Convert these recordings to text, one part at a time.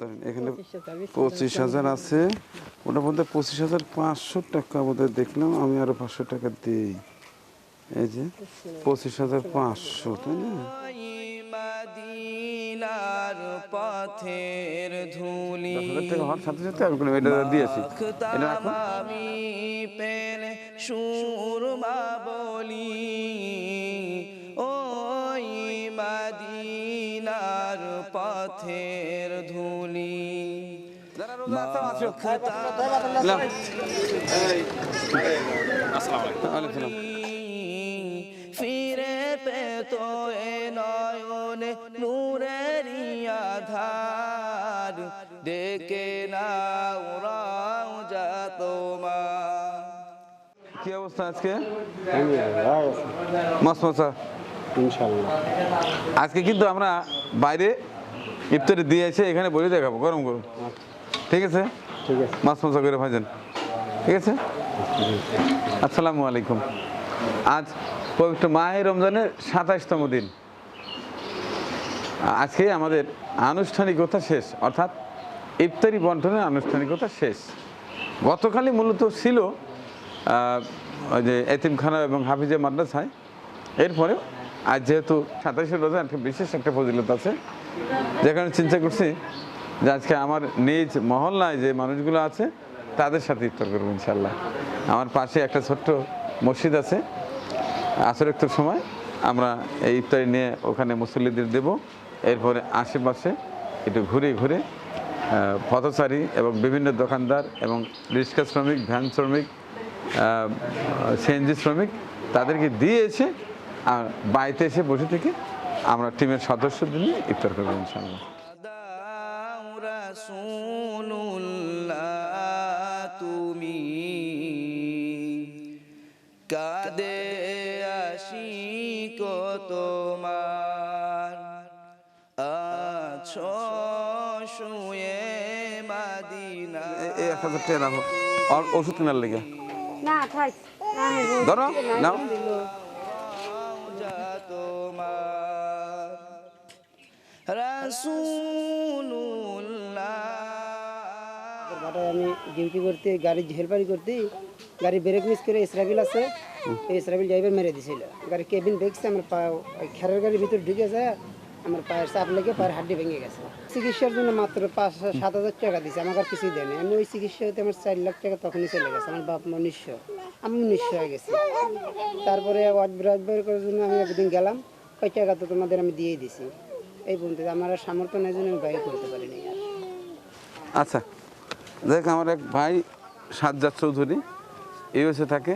ধরেন এখানে পঁচিশ হাজার, আছে। ওটা বলতে পঁচিশ হাজার পাঁচশো টাকা বোধহয় দেখলাম আমি আরও পাঁচশো টাকা দিই। এই যে পঁচিশ হাজার পাঁচশো তাই না? পথের ধুলি হওয়ার সাথে সাথে আমি বললাম, এটা দিয়েছি। আমি পেলে সুরমা বলি। ওই মদিনার পথের ধুলি রোজা আছে, আসো। নাও। এই, ওয়ালাইকুম সালাম। ফিরে পেত এ নয়নে নূরের আধার ডেকে না ওরাও যা তোমার কি অবস্থা আজকে মাছ মশা ইনশাল্লাহ আজকে কিন্তু আমরা বাইরে ইফতারি দিয়ে এসে এখানে বসে দেখাবো গরম গরম ঠিক আছে মাছ মশা করে ভাজেন ঠিক আছে? আসসালামু আলাইকুম। আজ পবিত্র মাহে রমজানের সাতাশতম দিন। আজকে আমাদের আনুষ্ঠানিকতা শেষ, অর্থাৎ ইফতারি বন্টনের আনুষ্ঠানিকতা শেষ। গতকালই মূলত ছিল যে এতিমখানা এবং হাফিজে মাদ্রাসায়। এরপরেও আজ যেহেতু সাতাশে রোজা একটা বিশেষ একটা ফজিলত আছে। যেখানে চিন্তা করছি যে আজকে আমার নিজ মহল্লায় যে মানুষগুলো আছে, তাদের সাথে ইফতার করব ইনশাল্লাহ আমার পাশে একটা ছোট্ট মসজিদ আছে আসরেক্তর সময়। আমরা এই ইফতারি নিয়ে ওখানে মুসল্লিদের দেব। এরপরে আশেপাশে একটু ঘুরে ঘুরে পথচারী এবং বিভিন্ন দোকানদার এবং রিক্সা শ্রমিক, ভ্যান শ্রমিক সিএনজি শ্রমিক, তাদেরকে দিয়ে এসে আর বাড়িতে এসে বসে থেকে আমরা টিমের সদস্যদের নিয়ে ইফতার করব ইনশাল্লাহ দাও তুমি কাদে আসি কো তোমার? আছো শুয়ে মাদিনা এক হাজার টাকা রাখো আর ওষুধ কেনার লেগে? না থাক। ধরো নাও। যা তোমার। আমি ডিউটি করতে, গাড়ি হেলপারি করতে, গাড়ি ব্রেক মিস করে ইসরাবিল আছে। এই ইসরাবিল ড্রাইভার মেরে দিছিল। গাড়ি কেবিন দেখছে, আমার পা খেরের গাড়ির ভিতর ঢুকে যায়, আমার পায়ের চাপ লেগে পায়ের হাড্ডি ভেঙে গেছে। চিকিৎসার জন্য মাত্র পাঁচ সাত হাজার টাকা দিয়েছে আমাকে আর কিছুই দেয়নি। আমি ওই চিকিৎসা হতে আমার চার লাখ টাকা তখনই চলে গেছে, আমার বাপ মা নিঃস্ব। আমি নিঃস্ব হয়ে গেছি। তারপরে ওয়াজবের বের করার জন্য আমি একদিন গেলাম ওই টাকা তো তোমাদের আমি দিয়েই দিছি। এই পর্যন্ত আমার সামর্থ্য নেই জন্য আমি বাইরে করতে পারিনি। আচ্ছা। দেখ আমার এক ভাই সাজ্জাদ চৌধুরী ইউএসএ থাকে।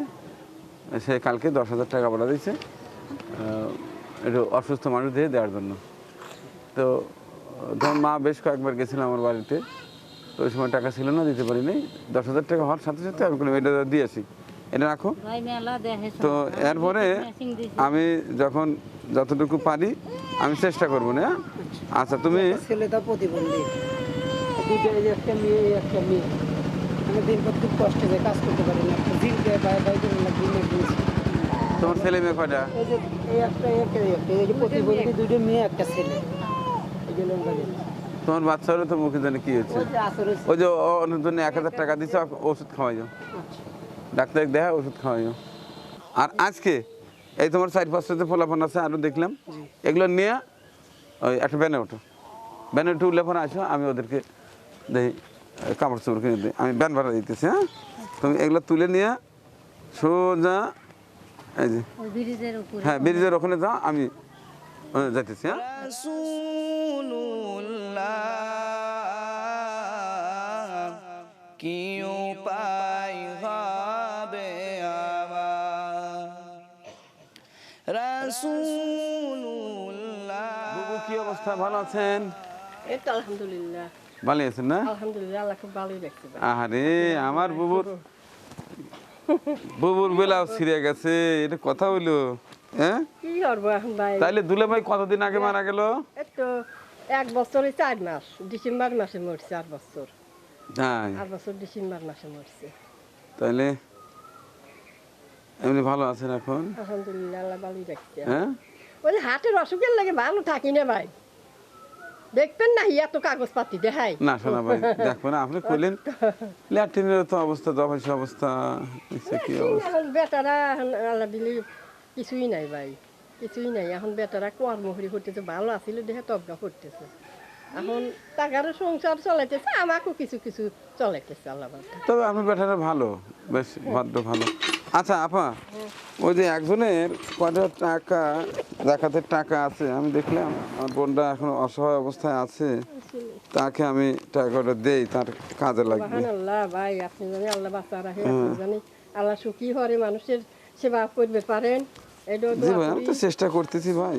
সে কালকে দশ হাজার টাকা বলা দিয়েছে। একটু অসুস্থ মানুষ দিয়ে দেওয়ার জন্য। তো ধর মা বেশ কয়েকবার গেছিলাম আমার বাড়িতে তো ওই সময় টাকা ছিল না দিতে পারিনি। দশ হাজার টাকা হওয়ার সাথে সাথে আমি কোনো এটা দিয়ে আসি। এটা রাখো। ভাই মেলা দেখে তো এরপরে আমি যখন যতটুকু পারি আমি চেষ্টা করব না? আচ্ছা তুমি ছেলেটা প্রতিবন্ধী। দুইটা এই যে একটা মেয়ে এই একটা মেয়ে। আমি দিনপর খুব কষ্ট যায় কাজ করতে পারি না। একটা দিন যায় বাইরে বাইরে করে লাগবে না দিন তোমার ছেলে মেয়ে কয়টা? এই যে এই একটা একটা একটা। এই যে প্রতিবন্ধী দুইটা মেয়ে। একটা ছেলে। তোমার বাচ্চারও তো মুখে জানে কি হয়েছে। ওই যে ওই জন্য এক হাজার টাকা দিচ্ছে ওষুধ খাওয়াইও ডাক্তার দেখা ওষুধ খাওয়াইও আর আজকে এই তোমার চার পাঁচটাতে ফলাফল আছে আরও দেখলাম। এগুলো নিয়ে ওই একটা ব্যানে ওঠো। ব্যানে উঠে উঠলে পরে আসো আমি ওদেরকে কাপড় চোপড় কিনে দিই। আমি ব্যান ভাড়া দিতেছি হ্যাঁ? তুমি এগুলো তুলে নিয়ে সোজা এই যে ওই ব্রিজের উপরে। হ্যাঁ ব্রিজের ওখানে যাও আমি যাইতেছি হ্যাঁ? রাসূলুল্লাহ কি উপায় হবে আমার রাসূলুল্লাহ। বুবু কি অবস্থা? ভালো আছেন? এই তো আলহামদুলিল্লাহ। ভালো আছেন না? আলহামদুলিল্লাহ আল্লাহ খুব ভালোই লাগছে আরে আমার বুবুর বুবুর। বেলাও ছিঁড়ে গেছে এটা কথা হইল হ্যাঁ? কি করব এখন ভাই? তাইলে দুলে ভাই কতদিন আগে মারা গেল? তো এক বছরে চার মাস। ডিসেম্বর মাসে মরছে আট বছর। তাই? আট বছর ডিসেম্বর মাসে মরছে। তাইলে এমনি ভালো আছেন এখন? আলহামদুলিল্লাহ আল্লাহ ভালোই রাখছে। হ্যাঁ? ওই হাটের অসুখের লাগে ভালো থাকি না ভাই। দেখবেন না ইয়া কাগজ পাতি দেখাই। না শোনা ভাই দেখব না আপনি কইলেন ল্যাট্রিনের তো অবস্থা দফাইস অবস্থা কি অবস্থা। এখন বেটারা আল্লাহ দিলে কিছুই নাই ভাই কিছুই নাই। এখন বেটারা কর্মহরি করতেছে ভালো আছিল দেখে তবগা করতেছে। এখন টাকারও সংসার চলাইতেছে আমাকেও কিছু কিছু চলাইতেছে আল্লাহ তবে আপনি ব্যাটারা ভালো বেশ ভদ্র ভালো। আচ্ছা আপা ওই যে একজনের কয়টা টাকা দেখাতে টাকা আছে আমি দেখলাম আমার বোনটা এখন অসহায় অবস্থায় আছে তাকে আমি টাকাটা দেই তার কাজে লাগবে। আল্লাহ ভাই আপনি জানি আল্লাহ বাচ্চা রাখে জানি আল্লাহ সুখী হরে মানুষের সেবা করবে পারেন। ভাই আমি তো চেষ্টা করতেছি ভাই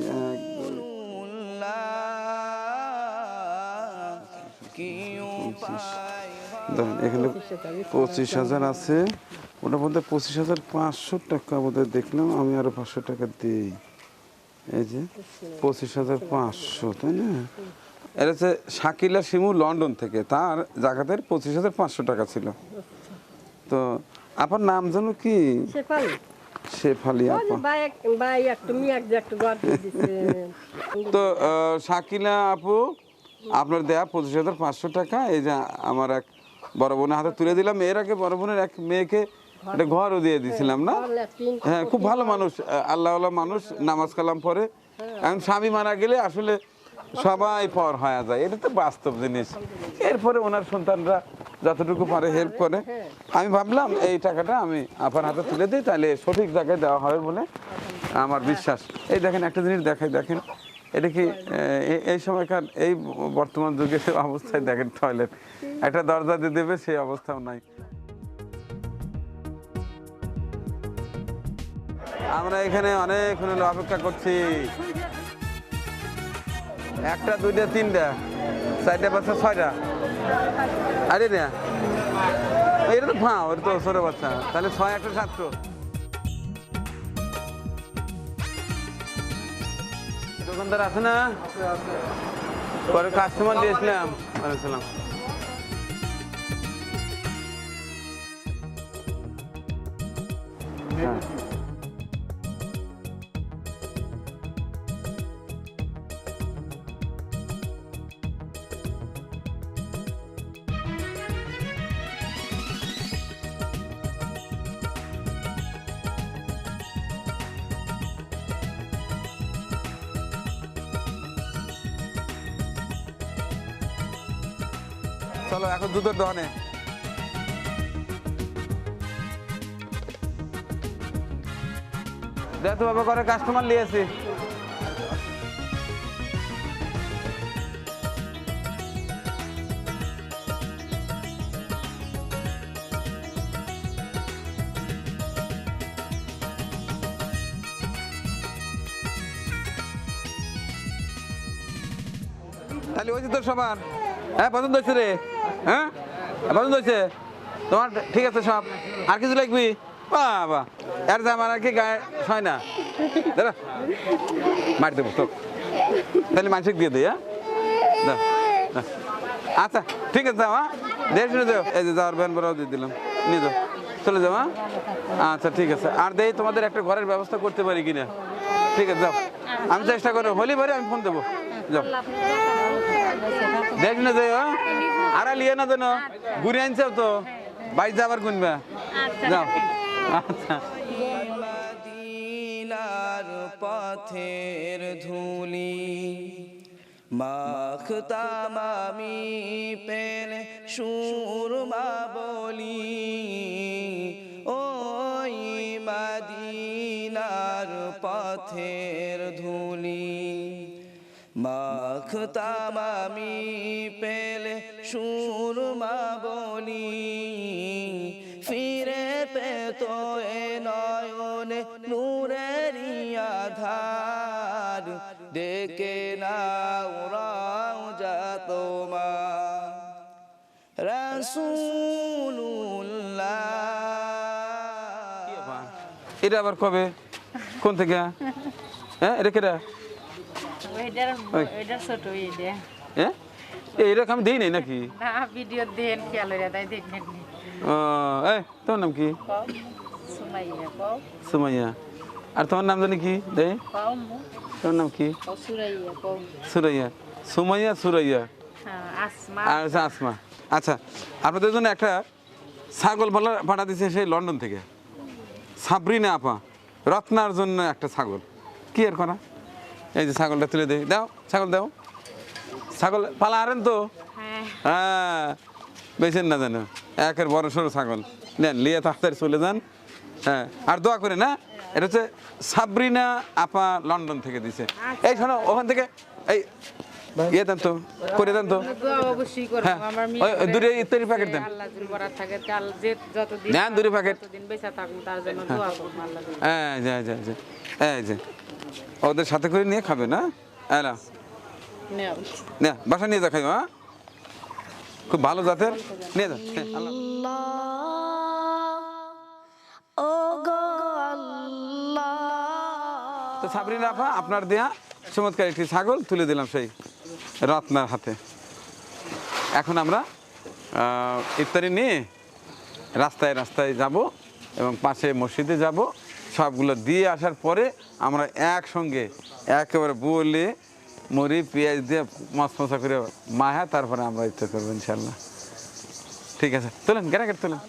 ধরেন এখানে পঁচিশ হাজার আছে। ওটা বোধহয় পঁচিশ হাজার পাঁচশো টাকা বোধহয় দেখলাম আমি আরও পাঁচশো টাকা দিই। এই যে পঁচিশ হাজার পাঁচশো তাই না? এটা হচ্ছে শাকিলা শিমু লন্ডন থেকে তার জাকাতের পঁচিশ হাজার পাঁচশো টাকা ছিল। তো আপনার নাম জানো কি? শেফালি। আপা। তো শাকিলা আপু আপনার দেয়া পঁচিশ হাজার পাঁচশো টাকা এই যে আমার এক বড় বোনের হাতে তুলে দিলাম। এর আগে বড় বোনের এক মেয়েকে একটা ঘরও দিয়ে দিয়েছিলাম না? হ্যাঁ খুব ভালো মানুষ আল্লাহ মানুষ নামাজ কালাম পরে এখন স্বামী মারা গেলে আসলে সবাই পর হয়ে যায়। এটা তো বাস্তব জিনিস। এরপরে ওনার সন্তানরা যতটুকু পারে হেল্প করে। আমি ভাবলাম এই টাকাটা আমি আপনার হাতে তুলে দিই তাহলে সঠিক জায়গায় দেওয়া হবে বলে আমার বিশ্বাস। এই দেখেন একটা জিনিস দেখাই দেখেন। এটা কি এই সময়কার, এই বর্তমান যুগে অবস্থায় দেখেন টয়লেট একটা দরজা দিয়ে দেবে, সেই অবস্থাও নাই। আমরা এখানে অনেকক্ষণ অপেক্ষা করছি। একটা, দুইটা, তিনটা, চারটা, পাঁচটা, ছয়টা। আরে না এটা তো ফাঁ, ওটা তো ছোট বাচ্চা। তাহলে ছয়, একটা সাতশো দোকানদার আছে না পরে কাস্টমার দিয়েছিলাম চলো, এখন দুধের দোকানে। দেখ তো বাবা করে কাস্টমার নিয়েছি। তাহলে ওই তোর সবার হ্যাঁ পছন্দ হয়েছে রে। হ্যাঁ? পছন্দ হয়েছে? তোমার ঠিক আছে সব? আর কিছু লাগবি আর কি গায়ে? হয় না। দাদা দেবো তাহলে দিয়ে হ্যাঁ। আচ্ছা ঠিক আছে যাও হ্যাঁ? শুনে যাও। এই যে যাওয়ার দিয়ে দিলাম। নিয়ে যাও। চলে হ্যাঁ? আচ্ছা ঠিক আছে। আর দেই, তোমাদের একটা ঘরের ব্যবস্থা করতে পারি কিনা? ঠিক আছে, যাও। আমি চেষ্টা করব। হলি ভরে আমি ফোন দেবো। যাও। দেখ না যাই আর লিয়ে না যেন। ঘুরে আনছে তো। বাইর যাবার গুনবা। যাও। আচ্ছা। পথের ধুলি মাখতাম আমি পেলে সুরমা বলি। ওই মদিনার পথের ধুলি মাখতাম আমি পেলে সুরমা বলি ফিরে পেত এ নয়নে নূরের আধার। ডেকে নাও রাজা তোমার। রাসূলুল্লাহ। এটা আবার কবে? কোন থেকে? হ্যাঁ এটা কেটা ওইটার ওই। ওইটার ছোট এটা হ্যাঁ। এইরকম দিই নাই নাকি? না ভিডিও দেন খেয়াল হয়ে তাই দেখবেন ও এই তোমার নাম কি? সুমাইয়া সুমাইয়া। আর তোমার নাম জানি কি? দে। কও মু। তোমার নাম কি? সুরাইয়া সুরাইয়া। সুমাইয়া সুরাইয়া। হ্যাঁ, আসমা। আর আসমা। আচ্ছা আপনাদের জন্য একটা ছাগল পাঠা দিচ্ছে সেই লন্ডন থেকে। সাবরিনা আপা রত্নার জন্য একটা ছাগল। কি এর করা? এই যে ছাগলটা তুলে দিই দাও ছাগল দাও। ছাগল পালা আরেন তো? হ্যাঁ। হ্যাঁ বেছেন না জানো একের বড় সরু ছাগল। নেন লিয়ে তাড়াতাড়ি চলে যান। হ্যাঁ আর দোয়া করে না এটা হচ্ছে সাবরিনা আপা লন্ডন থেকে দিছে। এই শোনো ওখান থেকে এই ইয়ে দেন তো করে দেন তো। অবশ্যই করব। হ্যাঁ, আমার ওই দূরে ইত্যাদি প্যাকেট দেন। আল্লাহ যদি বরাদ থাকে কাল যে যতদিন দেন দূরে প্যাকেট। যতদিন বেঁচে থাকব তার জন্য দোয়া করব আল্লাহ হ্যাঁ যা যা যা এই যে। ওদের সাথে করে নিয়ে খাবে না? এলা। নেও। না বাসা নিয়ে যা খাই হ্যাঁ? খুব ভালো জাতের। নিয়ে যা হ্যাঁ, আল্লাহ। তো সাবরিনা আপা আপনার দেয়া। চমৎকার একটি ছাগল তুলে দিলাম সেই রত্নার হাতে। এখন আমরা ইফতারি নিয়ে রাস্তায় রাস্তায় যাব এবং পাশে মসজিদে যাব। সবগুলো দিয়ে আসার পরে আমরা একসঙ্গে একেবারে বলে মুড়ি, পেঁয়াজ দিয়ে মাছ মশা করে মাহা তারপরে আমরা ইফতার করব ইনশাল্লাহ। ঠিক আছে, তোলেন গ্যারাগেট তোলেন।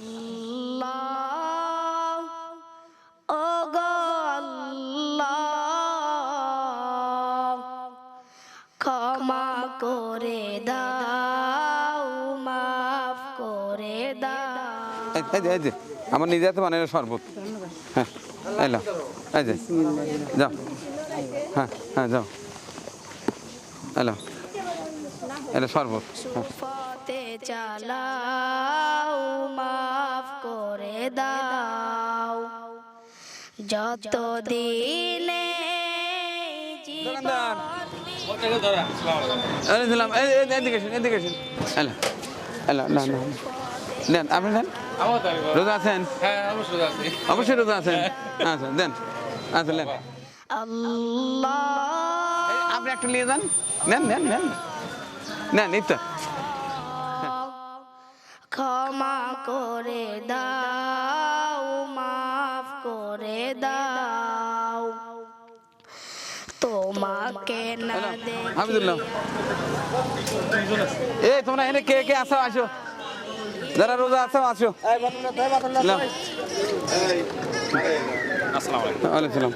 এই এই যে এই যে আমার নিজে হাতে বানানো শরবত হ্যাঁ এলো এই যে যাও। হ্যাঁ হ্যাঁ যাও। এলো এটা শরবত হ্যাঁ। চালাও মাফ করে দাও। যত দিনে দোকানদার এই এই এদিকে এদিকে এলো এলো না না দেন আপনি দেন। রোজা আছেন? অবশ্যই রোজা আছেন? আচ্ছা দেন। আচ্ছা নেন আল্লাহ আপনি একটা নিয়ে যান। নেন নেন নেন। নেন এই তো। ক্ষমা করে দাও মাফ করে দাও। তোমাকে না দেখে। হামিদুল্লাহ এই তোমরা এনে কে কে আসো আসো। যারা রোজা আসো আসো নাও। ওয়ালাইকুম সালাম।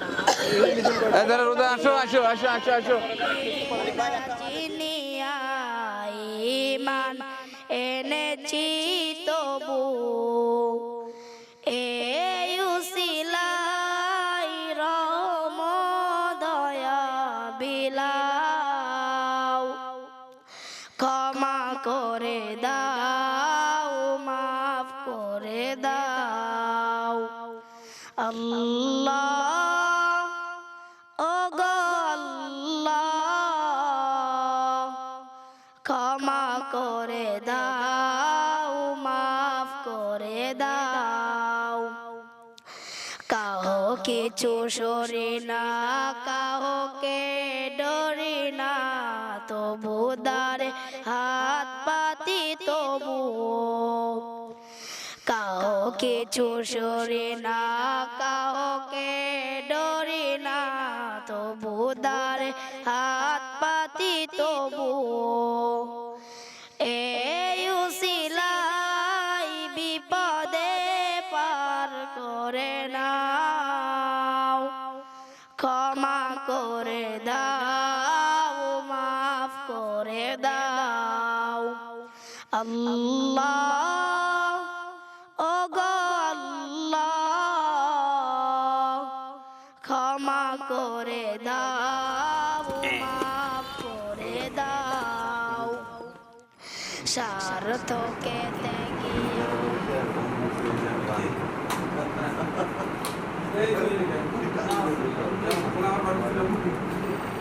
এই যারা রোজা আসো আসো আসো আসো আসো এনেছি তবু দাও। আল্লাহ ও ক্ষমা করে দাও মাফ করে দাও। কাহো কিছু সরি না কিছু না কাউকে ডরি না, তবু দারে হাত পাতি তবু। এই উসিলাই বিপদে পার করে নাও, ক্ষমা করে দাও, মাফ করে দাও। আল্লাহ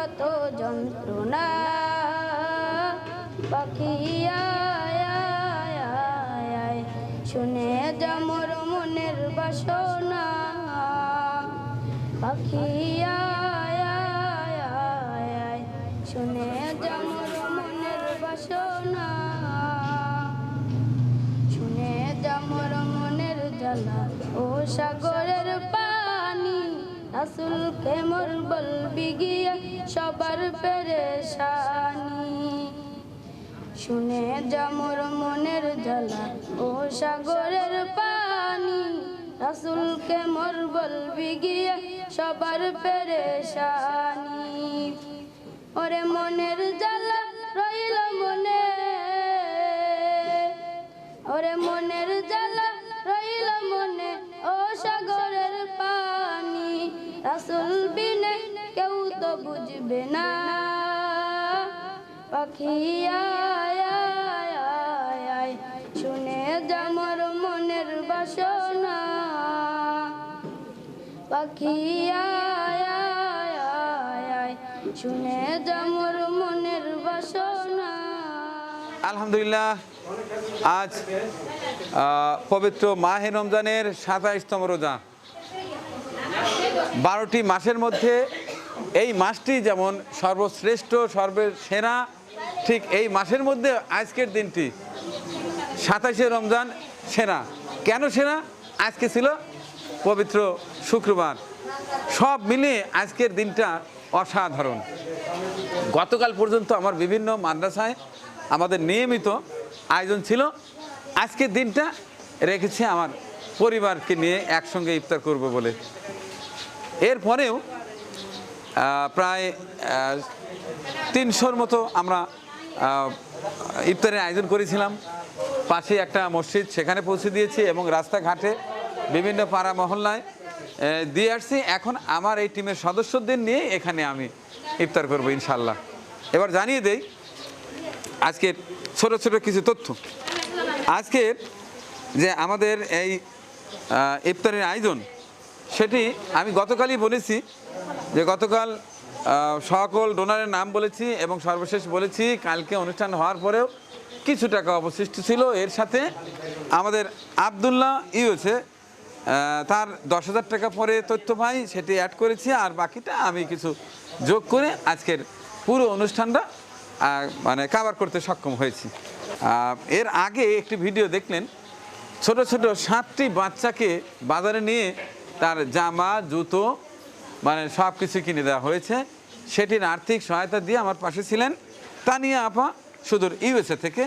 যত যন্ত্রণা পাখি শুনে যমর মোর মনের বাসনা। পাখি শুনে রাসুলকে মোর বলবি গিয়ে সবার পেরেশানি। শুনে যা মোর মনের জ্বালা, ও সাগরের পানি। রাসুলকে মোর বলবি গিয়ে সবার পেরেশানি। ওরে মনের জ্বালা রইল মনে, ওরে মনের জ্বালা বুঝবে না। পাখি আয়, আয়, আয়, আয়, শুনে যামর মনের বাসনা। পাখি আয়, আয়, আয়, আয়, শুনে যামর মনের বাসনা। আলহামদুলিল্লাহ আজ পবিত্র মাহে রমজানের সাতাইশতম রোজা। বারোটি মাসের মধ্যে এই মাসটি যেমন সর্বশ্রেষ্ঠ, সর্বের সেরা, ঠিক এই মাসের মধ্যে আজকের দিনটি, সাতাশে রমজান সেরা। কেন সেরা? আজকে ছিল পবিত্র শুক্রবার। সব মিলিয়ে আজকের দিনটা অসাধারণ। গতকাল পর্যন্ত আমার বিভিন্ন মাদ্রাসায় আমাদের নিয়মিত আয়োজন ছিল। আজকের দিনটা রেখেছে আমার পরিবারকে নিয়ে একসঙ্গে ইফতার করব বলে। এরপরেও প্রায় তিনশোর মতো আমরা ইফতারের আয়োজন করেছিলাম। পাশে একটা মসজিদ, সেখানে পৌঁছে দিয়েছি এবং রাস্তাঘাটে বিভিন্ন পাড়া মহল্লায় দিয়ে আসছি। এখন আমার এই টিমের সদস্যদের নিয়ে এখানে আমি ইফতার করব ইনশাল্লাহ এবার জানিয়ে দেই, আজকের ছোট ছোট কিছু তথ্য। আজকের যে আমাদের এই ইফতারের আয়োজন, সেটি আমি গতকালই বলেছি যে গতকাল সকল ডোনারের নাম বলেছি এবং সর্বশেষ বলেছি, কালকে অনুষ্ঠান হওয়ার পরেও কিছু টাকা অবশিষ্ট ছিল। এর সাথে আমাদের আবদুল্লাহ ইউএসে তার দশ হাজার টাকা পরে তথ্য পাই, সেটি অ্যাড করেছি, আর বাকিটা আমি কিছু যোগ করে আজকের পুরো অনুষ্ঠানটা মানে কাভার করতে সক্ষম হয়েছি। এর আগে একটি ভিডিও দেখলেন, ছোট ছোট সাতটি বাচ্চাকে বাজারে নিয়ে তার জামা, জুতো মানে সব কিছু কিনে দেওয়া হয়েছে। সেটির আর্থিক সহায়তা দিয়ে আমার পাশে ছিলেন তানিয়া আপা। সুদূর ইউএসএ থেকে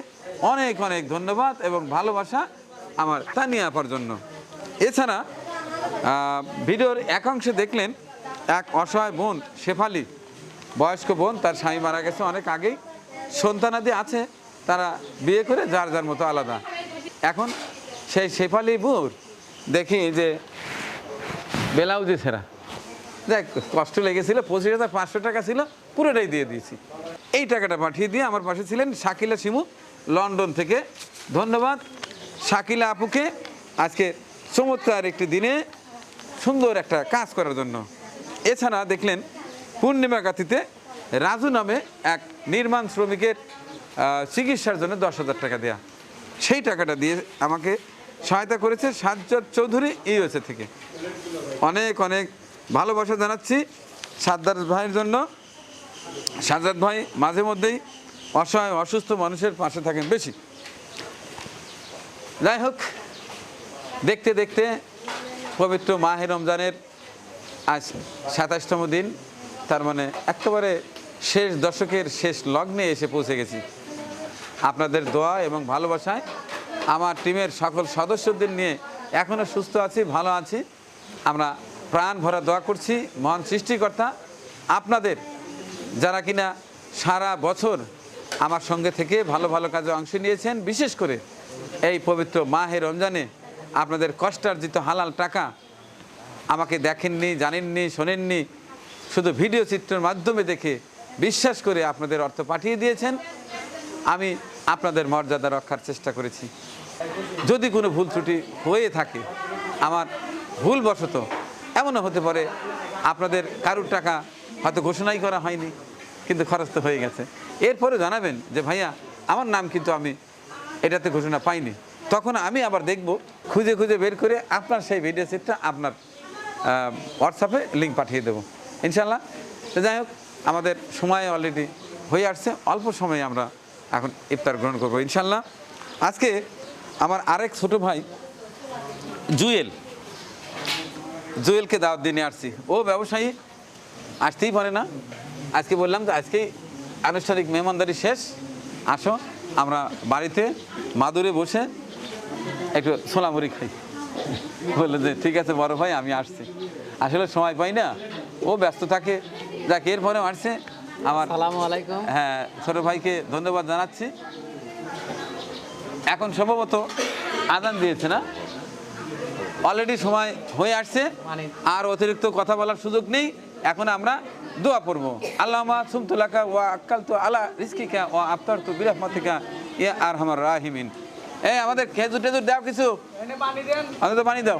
অনেক অনেক ধন্যবাদ এবং ভালোবাসা আমার তানিয়া আপার জন্য। এছাড়া ভিডিওর একাংশে দেখলেন এক অসহায় বোন, শেফালি। বয়স্ক বোন, তার স্বামী মারা গেছে অনেক আগেই। সন্তানাদি আছে, তারা বিয়ে করে যার যার মতো আলাদা। এখন সেই শেফালি বুর দেখি যে বেলাউজি ছেঁড়া দেখ, কষ্ট লেগেছিল, পঁচিশ হাজার পাঁচশো টাকা ছিল, পুরোটাই দিয়ে দিয়েছি। এই টাকাটা পাঠিয়ে দিয়ে আমার পাশে ছিলেন শাকিলা শিমু লন্ডন থেকে। ধন্যবাদ। শাকিলা আপুকে আজকে চমৎকার একটি দিনে সুন্দর একটা কাজ করার জন্য। এছাড়া দেখলেন, পূর্ণিমা গাতিতে রাজু নামে এক নির্মাণ শ্রমিকের চিকিৎসার জন্য দশ হাজার টাকা দেয়া। সেই টাকাটা দিয়ে আমাকে সহায়তা করেছে সাজ্জাদ চৌধুরী ইউএসএ থেকে। অনেক অনেক ভালোবাসা জানাচ্ছি সাদ্দার ভাইয়ের জন্য। সাজ্জাদ ভাই, মাঝে মধ্যেই অসহায়, অসুস্থ মানুষের পাশে থাকেন বেশি। যাই হোক, দেখতে দেখতে পবিত্র মাহে রমজানের আজ সাতাশতম দিন, তার মানে একেবারে শেষ দশকের শেষ লগ্নে এসে পৌঁছে গেছি। আপনাদের দোয়া এবং ভালোবাসায় আমার টিমের সকল সদস্যদের নিয়ে এখনও সুস্থ আছি, ভালো আছি। আমরা প্রাণ ভরা দোয়া করছি, মহান সৃষ্টিকর্তা, আপনাদের যারা কিনা সারা বছর আমার সঙ্গে থেকে ভালো ভালো কাজে অংশ নিয়েছেন, বিশেষ করে এই পবিত্র মাহে রমজানে আপনাদের কষ্টার্জিত হালাল টাকা আমাকে দেখেননি, জানেননি, শোনেননি, শুধু ভিডিও চিত্রের মাধ্যমে দেখে বিশ্বাস করে আপনাদের অর্থ পাঠিয়ে দিয়েছেন। আমি আপনাদের মর্যাদা রক্ষার চেষ্টা করেছি। যদি কোনো ভুল ত্রুটি হয়ে থাকে, আমার ভুলবশত এমনও হতে পারে আপনাদের কারুর টাকা হয়তো ঘোষণাই করা হয়নি, কিন্তু খরচ তো হয়ে গেছে। এরপরে জানাবেন যে, ভাইয়া, আমার নাম কিন্তু আমি এটাতে ঘোষণা পাইনি। তখন আমি আবার দেখব, খুঁজে খুঁজে বের করে আপনার সেই ভিডিও সেটটা আপনার হোয়াটসঅ্যাপে লিঙ্ক পাঠিয়ে দেবো। ইনশাল্লাহ তো যাই হোক, আমাদের সময় অলরেডি হয়ে আসছে। অল্প সময়ে আমরা এখন ইফতার গ্রহণ করব ইনশাল্লাহ আজকে আমার আরেক ছোট ভাই জুয়েল। জুয়েলকে দাওয়াত দিয়ে নিয়ে আসছি। ও ব্যবসায়ী আসতেই পারে না। আজকে বললাম যে আজকে আনুষ্ঠানিক মেহমানদারি শেষ। আসো আমরা বাড়িতে মাদুরে বসে একটু সোলামুড়ি খাই। বলল যে ঠিক আছে বড় ভাই আমি আসছি। আসলে সময় পাই না। ও ব্যস্ত থাকে। যাক এরপরে আসছে। আমার সালামু আলাইকুম। হ্যাঁ ছোট ভাইকে ধন্যবাদ জানাচ্ছি। এখন সম্ভবত আদান দিয়েছে না? অলরেডি সময় হয়ে আসছে। মানে আর অতিরিক্ত কথা বলার সুযোগ নেই। এখন আমরা দোয়া পড়ব। আল্লামা সুমতুলাকা ওয়া আক্কাল তো আলা রিস্কিকা ও আফতার তো বিরাহমাতিকা ইয়া আর আমার রাহিমিন। এই আমাদের খেজুর টেজুর দাও কিছু। আমাদের তো পানি দাও।